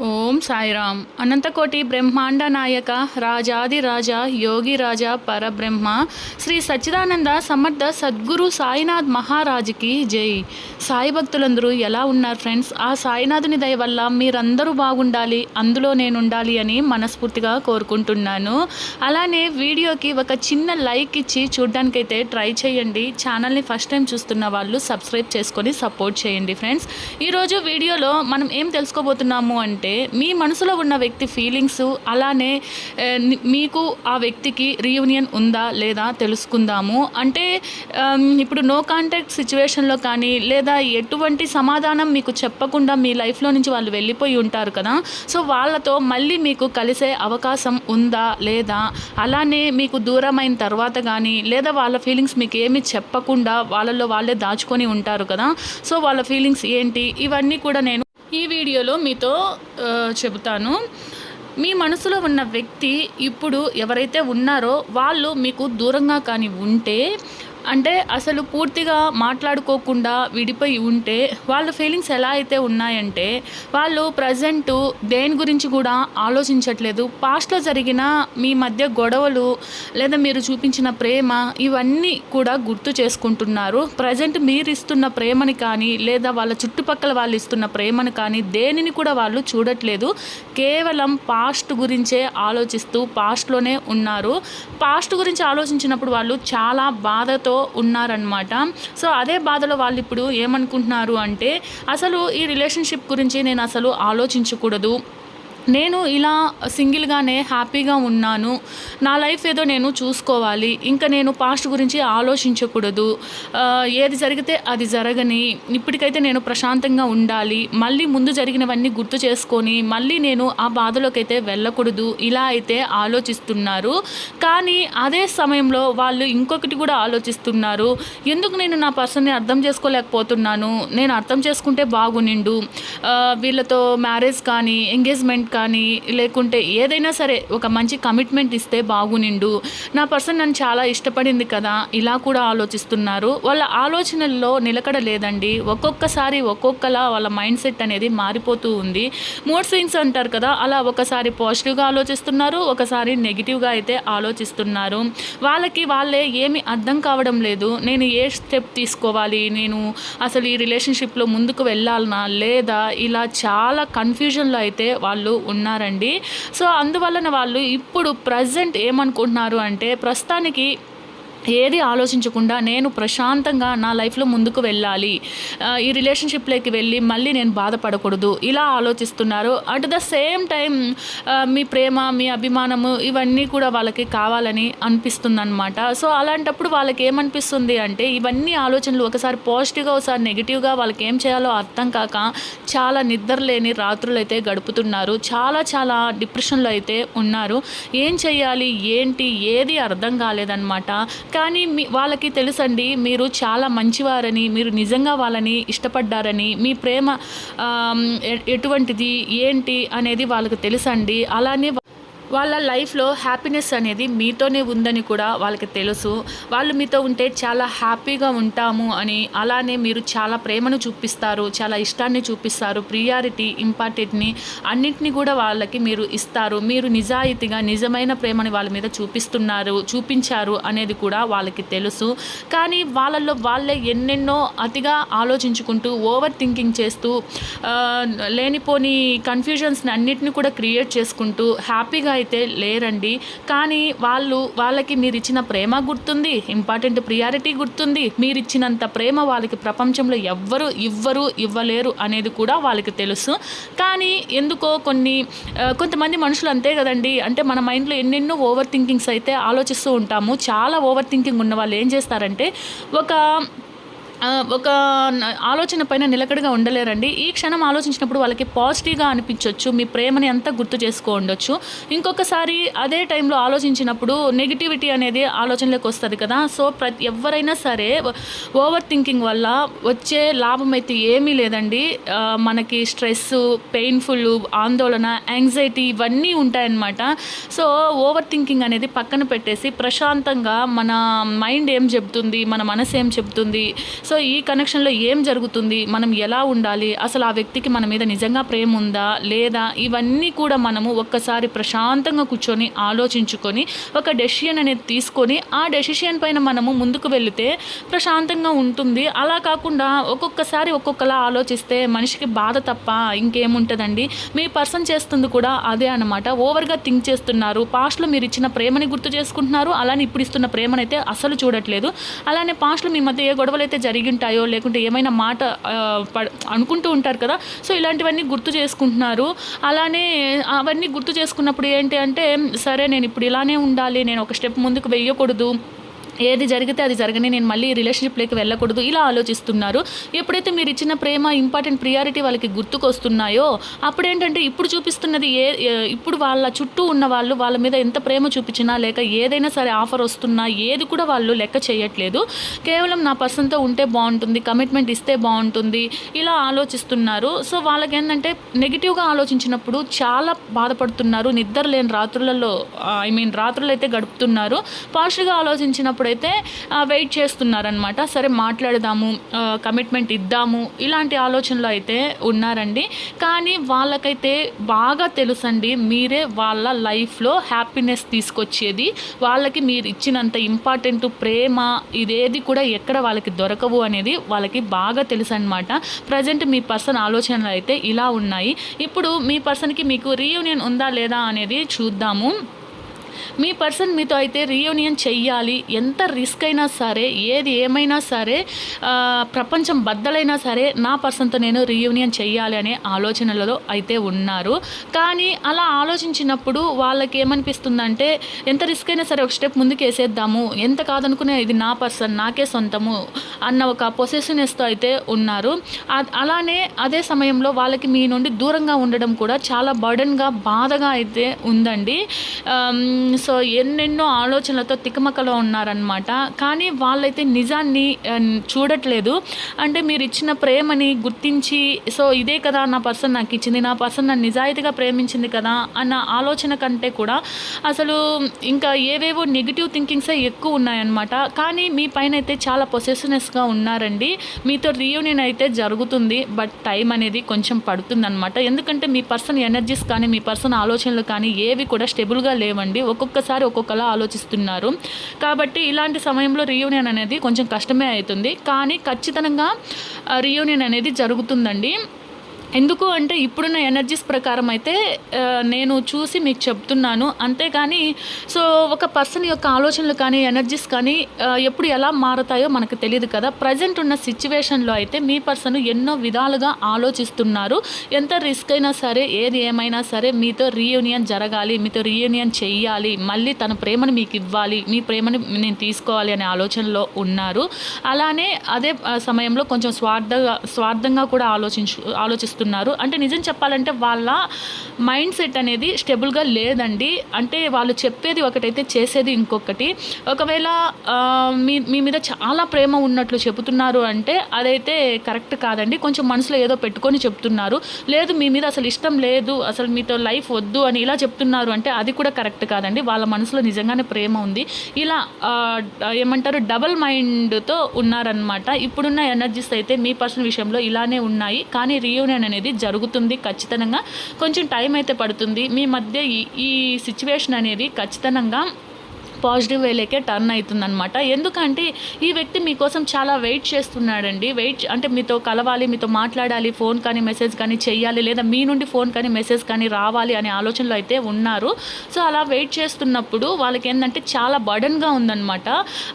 ఓం సాయిరామ్. అనంతకోటి బ్రహ్మాండ నాయక రాజాది రాజా యోగి రాజా పరబ్రహ్మ శ్రీ సచ్చిదానంద సమర్థ సద్గురు సాయినాథ్ మహారాజుకి జై. సాయి భక్తులందరూ ఎలా ఉన్నారు ఫ్రెండ్స్? ఆ సాయినాథుని దయ వల్ల మీరందరూ బాగుండాలి అందులో నేను ఉండాలి అని మనస్ఫూర్తిగా కోరుకుంటున్నాను. అలానే వీడియోకి ఒక చిన్న లైక్ ఇచ్చి చూడ్డానికైతే ట్రై చేయండి. ఛానల్ని ఫస్ట్ టైం చూస్తున్న వాళ్ళు సబ్స్క్రైబ్ చేసుకొని సపోర్ట్ చేయండి ఫ్రెండ్స్. ఈరోజు వీడియోలో మనం ఏం తెలుసుకోబోతున్నాము అంటే మీ మనసులో ఉన్న వ్యక్తి ఫీలింగ్స్ అలానే మీకు ఆ వ్యక్తికి రీయూనియన్ ఉందా లేదా తెలుసుకుందాము. అంటే ఇప్పుడు నో కాంటాక్ట్ సిచ్యువేషన్లో కానీ లేదా ఎటువంటి సమాధానం మీకు చెప్పకుండా మీ లైఫ్లో నుంచి వాళ్ళు వెళ్ళిపోయి ఉంటారు కదా సో వాళ్ళతో మళ్ళీ మీకు కలిసే అవకాశం ఉందా లేదా అలానే మీకు దూరమైన తర్వాత కానీ లేదా వాళ్ళ ఫీలింగ్స్ మీకు ఏమి చెప్పకుండా వాళ్ళలో వాళ్ళే దాచుకొని ఉంటారు కదా సో వాళ్ళ ఫీలింగ్స్ ఏంటి ఇవన్నీ కూడా నేను ఈ వీడియోలో మీతో చెబుతాను. మీ మనసులో ఉన్న వ్యక్తి ఇప్పుడు ఎవరైతే ఉన్నారో వాళ్ళు మీకు దూరంగా కానీ ఉంటే అంటే అసలు పూర్తిగా మాట్లాడుకోకుండా విడిపోయి ఉంటే వాళ్ళ ఫీలింగ్స్ ఎలా అయితే ఉన్నాయంటే వాళ్ళు ప్రజెంట్ దేని గురించి కూడా ఆలోచించట్లేదు. పాస్ట్లో జరిగిన మీ మధ్య గొడవలు లేదా మీరు చూపించిన ప్రేమ ఇవన్నీ కూడా గుర్తు చేసుకుంటున్నారు. ప్రజెంట్ మీరు ఇస్తున్న ప్రేమని కానీ లేదా వాళ్ళ చుట్టుపక్కల వాళ్ళు ఇస్తున్న ప్రేమని కానీ దేనిని కూడా వాళ్ళు చూడట్లేదు. కేవలం పాస్ట్ గురించే ఆలోచిస్తూ పాస్ట్లోనే ఉన్నారు. పాస్ట్ గురించి ఆలోచించినప్పుడు వాళ్ళు చాలా బాధతో ఉన్నారనమాట సో అదే బాధలో వాళ్ళు ఇప్పుడు ఏమనుకుంటున్నారు అంటే అసలు ఈ రిలేషన్షిప్ గురించి నేను అసలు ఆలోచించకూడదు. నేను ఇలా సింగిల్గానే హ్యాపీగా ఉన్నాను. నా లైఫ్ ఏదో నేను చూసుకోవాలి. ఇంకా నేను పాస్ట్ గురించి ఆలోచించకూడదు. ఏది జరిగితే అది జరగని. ఇప్పటికైతే నేను ప్రశాంతంగా ఉండాలి. మళ్ళీ ముందు జరిగినవన్నీ గుర్తు చేసుకొని మళ్ళీ నేను ఆ బాధలోకైతే వెళ్ళకూడదు. ఇలా అయితే ఆలోచిస్తున్నారు. కానీ అదే సమయంలో వాళ్ళు ఇంకొకటి కూడా ఆలోచిస్తున్నారు. ఎందుకు నేను నా పర్సన్ని అర్థం చేసుకోలేకపోతున్నాను? నేను అర్థం చేసుకుంటే బాగునిండు. వీళ్ళతో మ్యారేజ్ కానీ ఎంగేజ్మెంట్ కానీ లేకుంటే ఏదైనా సరే ఒక మంచి కమిట్మెంట్ ఇస్తే బాగునిండు. నా పర్సన్ నన్ను చాలా ఇష్టపడింది కదా ఇలా కూడా ఆలోచిస్తున్నారు. వాళ్ళ ఆలోచనల్లో నిలకడ లేదండి. ఒక్కొక్కసారి ఒక్కొక్కలా వాళ్ళ మైండ్ సెట్ అనేది మారిపోతూ ఉంది. మూడ్ స్వింగ్స్ అంటారు కదా అలా ఒకసారి పాజిటివ్గా ఆలోచిస్తున్నారు ఒకసారి నెగిటివ్గా అయితే ఆలోచిస్తున్నారు. వాళ్ళకి వాళ్ళే ఏమి అర్థం కావడం లేదు. నేను ఏ స్టెప్ తీసుకోవాలి? నేను అసలు ఈ రిలేషన్షిప్లో ముందుకు వెళ్ళాలనా? లేదా ఇలా చాలా కన్ఫ్యూజన్లో అయితే వాళ్ళు ఉన్నారండి. సో అందువలన వాళ్ళు ఇప్పుడు ప్రజెంట్ ఏమనుకుంటున్నారు అంటే ప్రస్తుతానికి ఏది ఆలోచించకుండా నేను ప్రశాంతంగా నా లైఫ్లో ముందుకు వెళ్ళాలి. ఈ రిలేషన్షిప్లోకి వెళ్ళి మళ్ళీ నేను బాధపడకూడదు. ఇలా ఆలోచిస్తున్నారు. అట్ ద సేమ్ టైం మీ ప్రేమ మీ అభిమానము ఇవన్నీ కూడా వాళ్ళకి కావాలని అనిపిస్తుందన్నమాట. సో అలాంటప్పుడు వాళ్ళకి ఏమనిపిస్తుంది అంటే ఇవన్నీ ఆలోచనలు ఒకసారి పాజిటివ్గా ఒకసారి నెగిటివ్గా వాళ్ళకి ఏం చేయాలో అర్థం కాక చాలా నిద్ర లేని రాత్రులు అయితే గడుపుతున్నారు. చాలా చాలా డిప్రెషన్లో అయితే ఉన్నారు. ఏం చేయాలి ఏంటి? ఏది అర్థం కాలేదన్నమాట. కానీ మీ వాళ్ళకి తెలుసండి మీరు చాలా మంచివారని మీరు నిజంగా వాళ్ళని ఇష్టపడ్డారని మీ ప్రేమ ఎటువంటిది ఏంటి అనేది వాళ్ళకి తెలుసండి. అలానే వాళ్ళ లైఫ్లో హ్యాపీనెస్ అనేది మీతోనే ఉందని కూడా వాళ్ళకి తెలుసు. వాళ్ళు మీతో ఉంటే చాలా హ్యాపీగా ఉంటాము అని అలానే మీరు చాలా ప్రేమను చూపిస్తారు చాలా ఇష్టాన్ని చూపిస్తారు ప్రియారిటీ ఇంపార్టెంట్ని అన్నింటినీ కూడా వాళ్ళకి మీరు ఇస్తారు. మీరు నిజాయితీగా నిజమైన ప్రేమని వాళ్ళ మీద చూపిస్తున్నారు చూపించారు అనేది కూడా వాళ్ళకి తెలుసు. కానీ వాళ్ళల్లో వాళ్ళే ఎన్నెన్నో అతిగా ఆలోచించుకుంటూ ఓవర్ థింకింగ్ చేస్తూ లేనిపోని కన్ఫ్యూజన్స్ని అన్నిటిని కూడా క్రియేట్ చేసుకుంటూ హ్యాపీగా అయితే లేరండి కానీ వాళ్ళు వాళ్ళకి మీరు ఇచ్చిన ప్రేమ గుర్తుంది ఇంపార్టెంట్ ప్రియారిటీ గుర్తుంది. మీరు ఇచ్చినంత ప్రేమ వాళ్ళకి ప్రపంచంలో ఎవ్వరు ఇవ్వరు ఇవ్వలేరు అనేది కూడా వాళ్ళకి తెలుసు. కానీ ఎందుకో కొన్ని కొంతమంది మనుషులు అంతే కదండి. అంటే మన మైండ్లో ఎన్నెన్నో ఓవర్ థింకింగ్స్ అయితే ఆలోచిస్తూ ఉంటాము. చాలా ఓవర్ థింకింగ్ ఉన్న వాళ్ళు ఏం చేస్తారంటే ఒక ఒక ఆలోచన పైన నిలకడగా ఉండలేరండి. ఈ క్షణం ఆలోచించినప్పుడు వాళ్ళకి పాజిటివ్గా అనిపించవచ్చు మీ ప్రేమని అంతా గుర్తు చేసుకో ఉండొచ్చు. ఇంకొకసారి అదే టైంలో ఆలోచించినప్పుడు నెగిటివిటీ అనేది ఆలోచనలోకి వస్తుంది కదా. సో ప్రతి ఎవరైనా సరే ఓవర్ థింకింగ్ వల్ల వచ్చే లాభం అయితే ఏమీ లేదండి. మనకి స్ట్రెస్ పెయిన్ఫుల్ ఆందోళన యాంగ్జైటీ ఇవన్నీ ఉంటాయన్నమాట. సో ఓవర్ థింకింగ్ అనేది పక్కన పెట్టేసి ప్రశాంతంగా మన మైండ్ ఏం చెప్తుంది మన మనసు ఏం చెప్తుంది సో సో ఈ కనెక్షన్లో ఏం జరుగుతుంది? మనం ఎలా ఉండాలి? అసలు ఆ వ్యక్తికి మన మీద నిజంగా ప్రేమ ఉందా? లేదా? ఇవన్నీ కూడా మనము ఒక్కసారి ప్రశాంతంగా కూర్చొని ఆలోచించుకొని ఒక డెసిషన్ అనేది తీసుకొని ఆ డెసిషన్ పైన మనము ముందుకు వెళితే ప్రశాంతంగా ఉంటుంది. అలా కాకుండా ఒక్కొక్కసారి ఒక్కొక్కలా ఆలోచిస్తే మనిషికి బాధ తప్ప ఇంకేముంటుందండి? మీ పర్సన్ చేస్తుంది కూడా అదే అనమాట ఓవర్గా థింక్ చేస్తున్నారు. పాస్ట్లో మీరు ఇచ్చిన ప్రేమని గుర్తు చేసుకుంటున్నారు. అలానే ఇప్పుడు ఇస్తున్న ప్రేమనైతే అసలు చూడట్లేదు. అలానే పాస్ట్లో మీ మధ్య ఏ గొడవలు అయితే జరిగి ఉంటాయో లేకుంటే ఏమైనా మాట పడ- అనుకుంటూ ఉంటారు కదా. సో ఇలాంటివన్నీ గుర్తు చేసుకుంటున్నారు. అలానే అవన్నీ గుర్తు చేసుకున్నప్పుడు ఏంటి అంటే సరే నేను ఇప్పుడు ఇలానే ఉండాలి నేను ఒక స్టెప్ ముందుకు వెయ్యకూడదు ఏది జరిగితే అది జరగని నేను మళ్ళీ రిలేషన్షిప్లోకి వెళ్ళకూడదు ఇలా ఆలోచిస్తున్నారు. ఎప్పుడైతే మీరు ఇచ్చిన ప్రేమ ఇంపార్టెంట్ ప్రియారిటీ వాళ్ళకి గుర్తుకొస్తున్నాయో అప్పుడు ఏంటంటే ఇప్పుడు చూపిస్తున్నది ఏ ఇప్పుడు వాళ్ళ చుట్టూ ఉన్న వాళ్ళు వాళ్ళ మీద ఎంత ప్రేమ చూపించినా లేక ఏదైనా సరే ఆఫర్ వస్తున్నా ఏది కూడా వాళ్ళు లెక్క చేయట్లేదు. కేవలం నా పర్సన్తో ఉంటే బాగుంటుంది కమిట్మెంట్ ఇస్తే బాగుంటుంది ఇలా ఆలోచిస్తున్నారు. సో వాళ్ళకి ఏంటంటే నెగిటివ్గా ఆలోచించినప్పుడు చాలా బాధపడుతున్నారు నిద్ర లేని రాత్రులలో ఐ మీన్ రాత్రులు అయితే గడుపుతున్నారు. పాజిటివ్గా అయితే వెయిట్ చేస్తున్నారనమాట సరే మాట్లాడదాము కమిట్మెంట్ ఇద్దాము ఇలాంటి ఆలోచనలో అయితే ఉన్నారండి. కానీ వాళ్ళకైతే బాగా తెలుసండి మీరే వాళ్ళ లైఫ్లో హ్యాపీనెస్ తీసుకొచ్చేది. వాళ్ళకి మీరు ఇచ్చినంత ఇంపార్టెంట్ ప్రేమ ఇదేది కూడా ఎక్కడ వాళ్ళకి దొరకవు అనేది వాళ్ళకి బాగా తెలుసు అనమాట ప్రజెంట్ మీ పర్సన్ ఆలోచనలు అయితే ఇలా ఉన్నాయి. ఇప్పుడు మీ పర్సన్కి మీకు రీయూనియన్ ఉందా లేదా అనేది చూద్దాము. మీ పర్సన్ మీతో అయితే రీయూనియన్ చెయ్యాలి. ఎంత రిస్క్ అయినా సరే ఏది ఏమైనా సరే ప్రపంచం బద్దలైనా సరే నా పర్సన్తో నేను రీయూనియన్ చెయ్యాలి అనే ఆలోచనలలో అయితే ఉన్నారు. కానీ అలా ఆలోచించినప్పుడు వాళ్ళకి ఏమనిపిస్తుందంటే ఎంత రిస్క్ అయినా సరే ఒక స్టెప్ ముందుకు వేసేద్దాము ఎంత కాదనుకునే ఇది నా పర్సన్ నాకే సొంతము అన్న ఒక పొసెసినెస్తో అయితే ఉన్నారు. అలానే అదే సమయంలో వాళ్ళకి మీ నుండి దూరంగా ఉండడం కూడా చాలా బర్డన్గా బాధగా అయితే ఉందండి. సో ఎన్నెన్నో ఆలోచనలతో తికమకలో ఉన్నారనమాట కానీ వాళ్ళైతే నిజాన్ని చూడట్లేదు. అంటే మీరు ఇచ్చిన ప్రేమని గుర్తించి సో ఇదే కదా నా పర్సన్ నాకు ఇచ్చింది నా పర్సన్ నన్ను నిజాయితీగా ప్రేమించింది కదా అన్న ఆలోచన కంటే కూడా అసలు ఇంకా ఏవేవో నెగిటివ్ థింకింగ్సే ఎక్కువ ఉన్నాయన్నమాట. కానీ మీ పైన అయితే చాలా పొసెసివ్నెస్గా ఉన్నారండి. మీతో రీయూనియన్ అయితే జరుగుతుంది బట్ టైం అనేది కొంచెం పడుతుందన్నమాట. ఎందుకంటే మీ పర్సన్ ఎనర్జీస్ కానీ మీ పర్సన్ ఆలోచనలు కానీ ఏవి కూడా స్టెబుల్గా లేవండి. ఒక్కొక్కసారి ఒక్కొక్కలా ఆలోచిస్తున్నారు. కాబట్టి ఇలాంటి సమయంలో రీయూనియన్ అనేది కొంచెం కష్టమే అవుతుంది. కానీ ఖచ్చితంగా రీయూనియన్ అనేది జరుగుతుందండి. ఎందుకు అంటే ఇప్పుడున్న ఎనర్జీస్ ప్రకారం అయితే నేను చూసి మీకు చెప్తున్నాను. అంతేగాని సో ఒక పర్సన్ యొక్క ఆలోచనలు కానీ ఎనర్జీస్ కానీ ఎప్పుడు ఎలా మారుతాయో మనకు తెలియదు కదా. ప్రజెంట్ ఉన్న సిచ్యువేషన్లో అయితే మీ పర్సన్ ఎన్నో విధాలుగా ఆలోచిస్తున్నారు. ఎంత రిస్క్ అయినా సరే ఏది ఏమైనా సరే మీతో రీయూనియన్ జరగాలి మీతో రీయూనియన్ చెయ్యాలి మళ్ళీ తన ప్రేమను మీకు ఇవ్వాలి మీ ప్రేమను నేను తీసుకోవాలి అనే ఆలోచనలో ఉన్నారు. అలానే అదే సమయంలో కొంచెం స్వార్థంగా స్వార్థంగా కూడా ఆలోచించు ఆలోచిస్తున్నారు అంటే నిజం చెప్పాలంటే వాళ్ళ మైండ్ సెట్ అనేది స్టెబుల్గా లేదండి. అంటే వాళ్ళు చెప్పేది ఒకటైతే చేసేది ఇంకొకటి. ఒకవేళ మీ మీ మీద చాలా ప్రేమ ఉన్నట్లు చెబుతున్నారు అంటే అదైతే కరెక్ట్ కాదండి. కొంచెం మనసులో ఏదో పెట్టుకొని చెప్తున్నారు లేదు మీ మీద అసలు ఇష్టం లేదు అసలు మీతో లైఫ్ వద్దు అని ఇలా చెప్తున్నారు అంటే అది కూడా కరెక్ట్ కాదండి. వాళ్ళ మనసులో నిజంగానే ప్రేమ ఉంది. ఇలా ఏమంటారు డబల్ మైండ్తో ఉన్నారనమాట ఇప్పుడున్న ఎనర్జీస్ అయితే మీ పర్సన్ విషయంలో ఇలానే ఉన్నాయి. కానీ రీయూనియన్ అనేది జరుగుతుంది ఖచ్చితంగా. కొంచెం టైం అయితే పడుతుంది. మీ మధ్య ఈ సిచ్యువేషన్ అనేది ఖచ్చితంగా పాజిటివ్ వేలేకే టర్న్ అవుతుందనమాట ఎందుకంటే ఈ వ్యక్తి మీకోసం చాలా వెయిట్ చేస్తున్నాడండి. వెయిట్ అంటే మీతో కలవాలి మీతో మాట్లాడాలి ఫోన్ కానీ మెసేజ్ కానీ చెయ్యాలి లేదా మీ నుండి ఫోన్ కానీ మెసేజ్ కానీ రావాలి అనే ఆలోచనలో అయితే ఉన్నారు. సో అలా వెయిట్ చేస్తున్నప్పుడు వాళ్ళకి ఏంటంటే చాలా బర్డన్గా ఉందన్నమాట.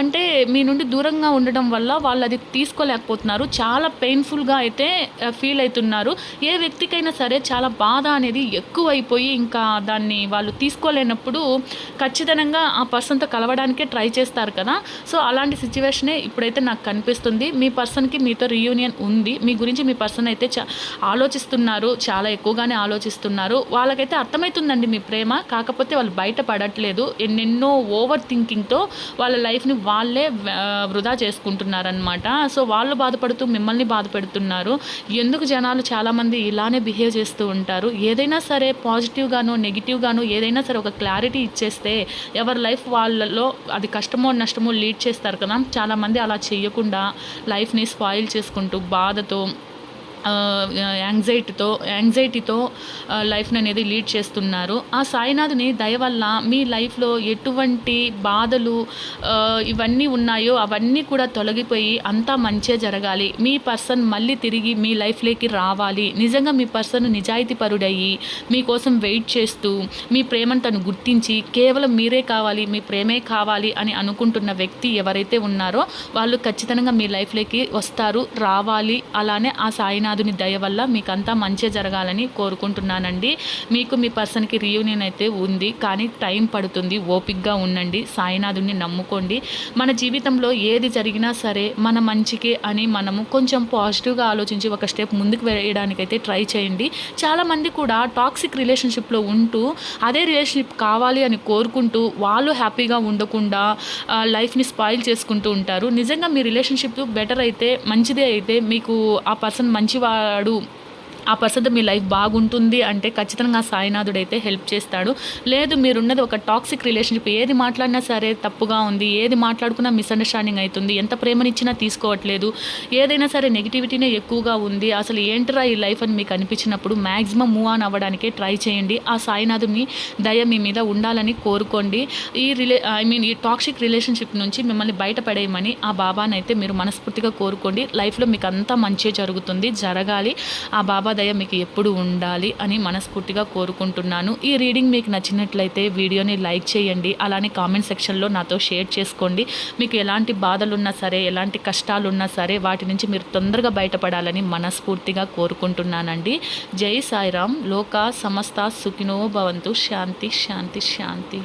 అంటే మీ నుండి దూరంగా ఉండడం వల్ల వాళ్ళు అది తీసుకోలేకపోతున్నారు. చాలా పెయిన్ఫుల్గా అయితే ఫీల్ అవుతున్నారు. ఏ వ్యక్తికైనా సరే చాలా బాధ అనేది ఎక్కువైపోయి ఇంకా దాన్ని వాళ్ళు తీసుకోలేనప్పుడు ఖచ్చితంగా ఆ పర్సన్ పర్సన్తో కలవడానికే ట్రై చేస్తారు కదా. సో అలాంటి సిచ్యువేషనే ఇప్పుడైతే నాకు కనిపిస్తుంది. మీ పర్సన్కి మీతో రీయూనియన్ ఉంది. మీ గురించి మీ పర్సన్ అయితే ఆలోచిస్తున్నారు. చాలా ఎక్కువగానే ఆలోచిస్తున్నారు. వాళ్ళకైతే అర్థమవుతుందండి మీ ప్రేమ. కాకపోతే వాళ్ళు బయట పడట్లేదు. ఎన్నెన్నో ఓవర్ థింకింగ్తో వాళ్ళ లైఫ్ని వాళ్ళే వృధా చేసుకుంటున్నారనమాట సో వాళ్ళు బాధపడుతూ మిమ్మల్ని బాధపెడుతున్నారు. ఎందుకు జనాలు చాలామంది ఇలానే బిహేవ్ చేస్తూ ఉంటారు? ఏదైనా సరే పాజిటివ్గాను నెగిటివ్గాను ఏదైనా సరే ఒక క్లారిటీ ఇచ్చేస్తే ఎవరి లైఫ్ వాళ్ళలో అది కష్టమో నష్టమో లీడ్ చేస్తారు కదా. చాలామంది అలా చేయకుండా లైఫ్ని స్పాయిల్ చేసుకుంటూ బాధతో యాంగ్జైటీతో యాంగ్జైటీతో లైఫ్ని అనేది లీడ్ చేస్తున్నారు. ఆ సాయినాథుని దయ వల్ల మీ లైఫ్లో ఎటువంటి బాధలు ఇవన్నీ ఉన్నాయో అవన్నీ కూడా తొలగిపోయి అంతా మంచే జరగాలి. మీ పర్సన్ మళ్ళీ తిరిగి మీ లైఫ్లోకి రావాలి. నిజంగా మీ పర్సన్ నిజాయితీ పరుడయ్యి మీకోసం వెయిట్ చేస్తూ మీ ప్రేమను తను గుర్తించి కేవలం మీరే కావాలి మీ ప్రేమే కావాలి అని అనుకుంటున్న వ్యక్తి ఎవరైతే ఉన్నారో వాళ్ళు ఖచ్చితంగా మీ లైఫ్లోకి వస్తారు రావాలి. అలానే ఆ సాయినాథ్ సాయినాథుని దయ వల్ల మీకు అంతా మంచి జరగాలని కోరుకుంటున్నానండి. మీకు మీ పర్సన్కి రీయూనియన్ అయితే ఉంది కానీ టైం పడుతుంది. ఓపిక్గా ఉండండి సాయినాథుని నమ్ముకోండి. మన జీవితంలో ఏది జరిగినా సరే మన మంచికి అని మనము కొంచెం పాజిటివ్గా ఆలోచించి ఒక స్టెప్ ముందుకు వేయడానికైతే ట్రై చేయండి. చాలామంది కూడా టాక్సిక్ రిలేషన్షిప్లో ఉంటూ అదే రిలేషన్షిప్ కావాలి అని కోరుకుంటూ వాళ్ళు హ్యాపీగా ఉండకుండా లైఫ్ని స్పాయిల్ చేసుకుంటూ ఉంటారు. నిజంగా మీ రిలేషన్షిప్ బెటర్ అయితే మంచిదే అయితే మీకు ఆ పర్సన్ మంచి మంచివాడు. ఆ పర్సన్తో మీ లైఫ్ బాగుంటుంది అంటే ఖచ్చితంగా సాయినాథుడు అయితే హెల్ప్ చేస్తాడు. లేదు మీరున్నది ఒక టాక్సిక్ రిలేషన్షిప్. ఏది మాట్లాడినా సరే తప్పుగా ఉంది ఏది మాట్లాడుకున్నా మిస్అండర్స్టాండింగ్ అవుతుంది ఎంత ప్రేమనిచ్చినా తీసుకోవట్లేదు. ఏదైనా సరే నెగిటివిటీనే ఎక్కువగా ఉంది. అసలు ఏంటరా ఈ లైఫ్ అని మీకు అనిపించినప్పుడు మ్యాక్సిమం మూవ్ ఆన్ అవ్వడానికే ట్రై చేయండి. ఆ సాయినాథుని దయ మీ మీద ఉండాలని కోరుకోండి. ఈ రిలే ఐ మీన్ ఈ టాక్సిక్ రిలేషన్షిప్ నుంచి మిమ్మల్ని బయటపడేయమని ఆ బాబానైతే మీరు మనస్ఫూర్తిగా కోరుకోండి. లైఫ్లో మీకు అంతా మంచి జరుగుతుంది జరగాలి. ఆ బాబా దయ మీకు ఎప్పుడు ఉండాలి అని మనస్ఫూర్తిగా కోరుకుంటున్నాను. ఈ రీడింగ్ మీకు నచ్చినట్లయితే వీడియోని లైక్ చేయండి అలానే కామెంట్ సెక్షన్లో నాతో షేర్ చేసుకోండి. మీకు ఎలాంటి బాధలున్నా సరే ఎలాంటి కష్టాలున్నా సరే వాటి నుంచి మీరు తొందరగా బయటపడాలని మనస్ఫూర్తిగా కోరుకుంటున్నానండి. జై సాయిరామ్. లోక సమస్త సుఖినో భవంతు. శాంతి శాంతి శాంతి.